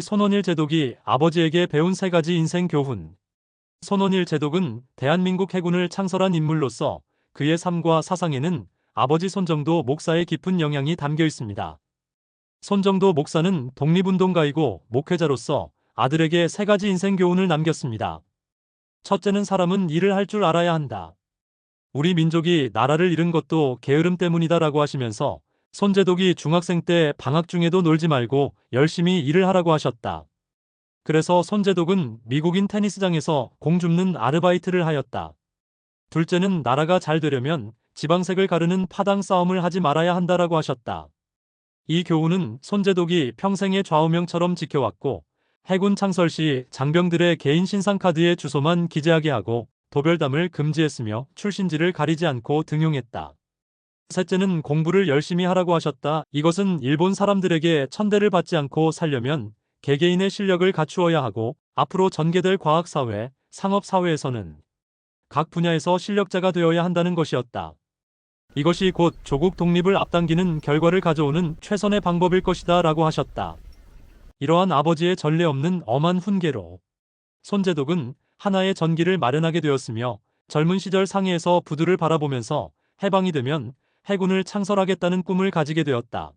손원일 제독이 아버지에게 배운 세 가지 인생 교훈. 손원일 제독은 대한민국 해군을 창설한 인물로서 그의 삶과 사상에는 아버지 손정도 목사의 깊은 영향이 담겨 있습니다. 손정도 목사는 독립운동가이고 목회자로서 아들에게 세 가지 인생 교훈을 남겼습니다. 첫째는 사람은 일을 할 줄 알아야 한다. 우리 민족이 나라를 잃은 것도 게으름 때문이다라고 하시면서 손제독이 중학생 때 방학 중에도 놀지 말고 열심히 일을 하라고 하셨다. 그래서 손제독은 미국인 테니스장에서 공 줍는 아르바이트를 하였다. 둘째는 나라가 잘 되려면 지방색을 가르는 파당 싸움을 하지 말아야 한다라고 하셨다. 이 교훈은 손제독이 평생의 좌우명처럼 지켜왔고 해군 창설 시 장병들의 개인 신상 카드에 주소만 기재하게 하고 도별담을 금지했으며 출신지를 가리지 않고 등용했다. 셋째는 공부를 열심히 하라고 하셨다. 이것은 일본 사람들에게 천대를 받지 않고 살려면 개개인의 실력을 갖추어야 하고 앞으로 전개될 과학사회, 상업사회에서는 각 분야에서 실력자가 되어야 한다는 것이었다. 이것이 곧 조국 독립을 앞당기는 결과를 가져오는 최선의 방법일 것이다 라고 하셨다. 이러한 아버지의 전례 없는 엄한 훈계로 손제독은 하나의 전기를 마련하게 되었으며 젊은 시절 상해에서 부두를 바라보면서 해방이 되면 해군을 창설하겠다는 꿈을 가지게 되었다.